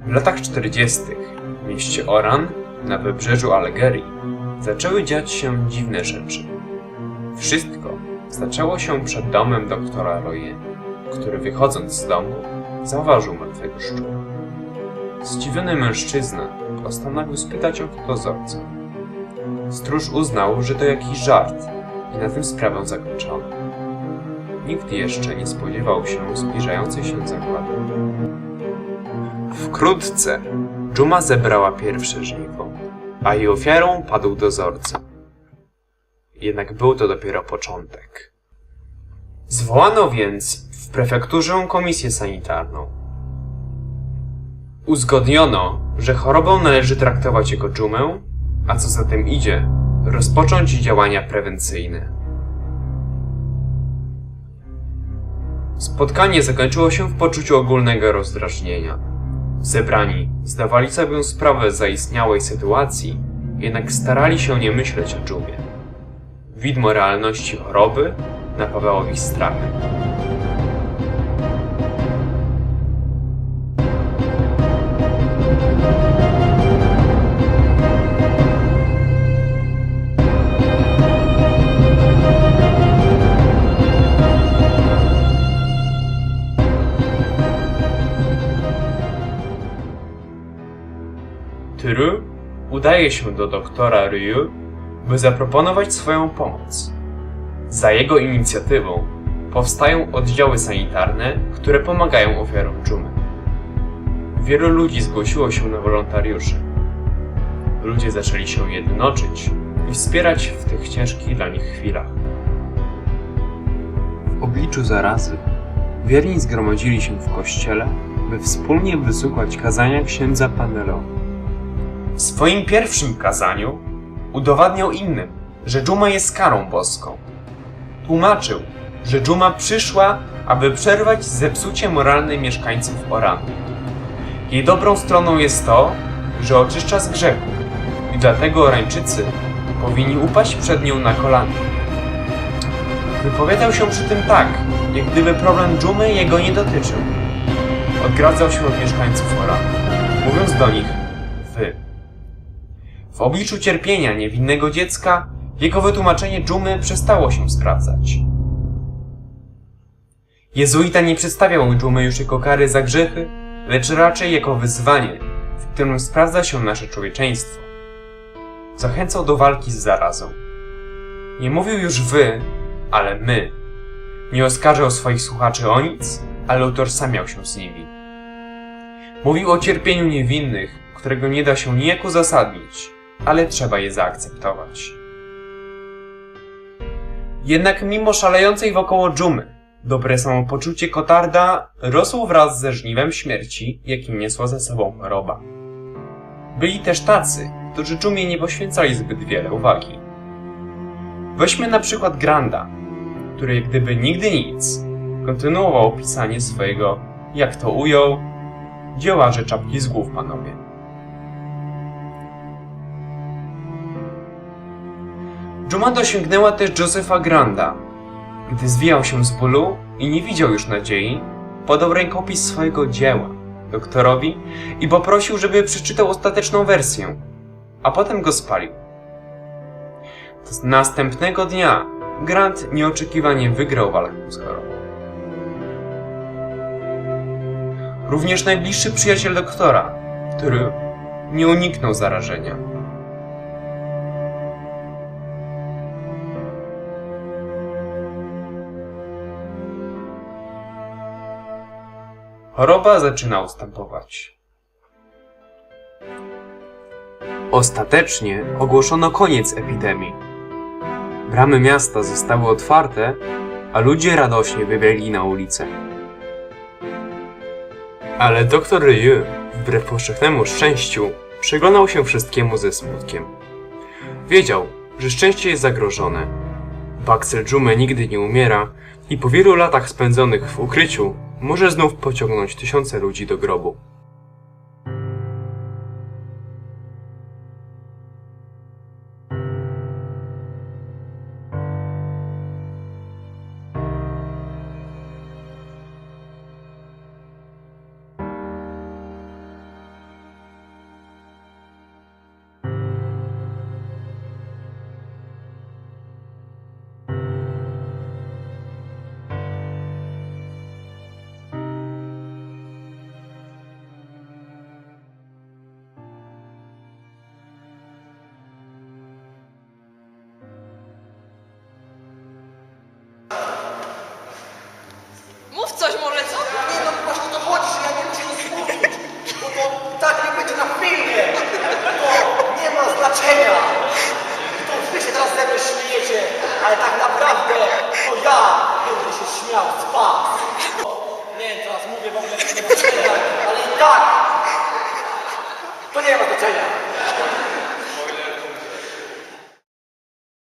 W latach 40. w mieście Oran na wybrzeżu Algerii zaczęły dziać się dziwne rzeczy. Wszystko zaczęło się przed domem doktora Roye, który wychodząc z domu zauważył martwego szczura. Zdziwiony mężczyzna postanowił spytać o dozorcę. Stróż uznał, że to jakiś żart i na tym sprawę zakończono. Nikt jeszcze nie spodziewał się zbliżającej się zagłady. Wkrótce dżuma zebrała pierwsze żniwo, a jej ofiarą padł dozorca. Jednak był to dopiero początek. Zwołano więc w prefekturze komisję sanitarną. Uzgodniono, że chorobą należy traktować jako dżumę, a co za tym idzie, rozpocząć działania prewencyjne. Spotkanie zakończyło się w poczuciu ogólnego rozdrażnienia. Zebrani zdawali sobie sprawę z zaistniałej sytuacji, jednak starali się nie myśleć o dżumie. Widmo realności choroby napawało ich strachem. Tyru udaje się do doktora Ryu, by zaproponować swoją pomoc. Za jego inicjatywą powstają oddziały sanitarne, które pomagają ofiarom dżumy. Wielu ludzi zgłosiło się na wolontariuszy. Ludzie zaczęli się jednoczyć i wspierać w tych ciężkich dla nich chwilach. W obliczu zarazy wierni zgromadzili się w kościele, by wspólnie wysłuchać kazania księdza Panelo. W swoim pierwszym kazaniu udowadniał innym, że dżuma jest karą boską. Tłumaczył, że dżuma przyszła, aby przerwać zepsucie moralne mieszkańców Oranu. Jej dobrą stroną jest to, że oczyszcza z grzechu i dlatego Orańczycy powinni upaść przed nią na kolana. Wypowiadał się przy tym tak, jak gdyby problem dżumy jego nie dotyczył. Odgradzał się od mieszkańców Oranu, mówiąc do nich. W obliczu cierpienia niewinnego dziecka jego wytłumaczenie dżumy przestało się sprawdzać. Jezuita nie przedstawiał dżumy już jako kary za grzechy, lecz raczej jako wyzwanie, w którym sprawdza się nasze człowieczeństwo. Zachęcał do walki z zarazą. Nie mówił już wy, ale my. Nie oskarżał swoich słuchaczy o nic, ale utożsamiał się z nimi. Mówił o cierpieniu niewinnych, którego nie da się nijak uzasadnić, ale trzeba je zaakceptować. Jednak mimo szalejącej wokoło dżumy, dobre samopoczucie Kotarda rosło wraz ze żniwem śmierci, jakim niosła ze sobą choroba. Byli też tacy, którzy dżumie nie poświęcali zbyt wiele uwagi. Weźmy na przykład Granda, który gdyby nigdy nic kontynuował pisanie swojego, jak to ujął, dziełaże czapki z głów panowie. Dżuma dosięgnęła też Josepha Granda. Gdy zwijał się z bólu i nie widział już nadziei, podał rękopis swojego dzieła doktorowi i poprosił, żeby przeczytał ostateczną wersję, a potem go spalił. Następnego dnia Grant nieoczekiwanie wygrał walkę z chorobą. Również najbliższy przyjaciel doktora, który nie uniknął zarażenia. Choroba zaczyna ustępować. Ostatecznie ogłoszono koniec epidemii. Bramy miasta zostały otwarte, a ludzie radośnie wybiegli na ulicę. Ale doktor Ryu, wbrew powszechnemu szczęściu, przyglądał się wszystkiemu ze smutkiem. Wiedział, że szczęście jest zagrożone. Bakcel dżumy nigdy nie umiera i po wielu latach spędzonych w ukryciu może znów pociągnąć tysiące ludzi do grobu. Miał spa. Nie wiem, teraz mówię w ogóle, nie ma znaczenia, ale i tak to nie ma znaczenia.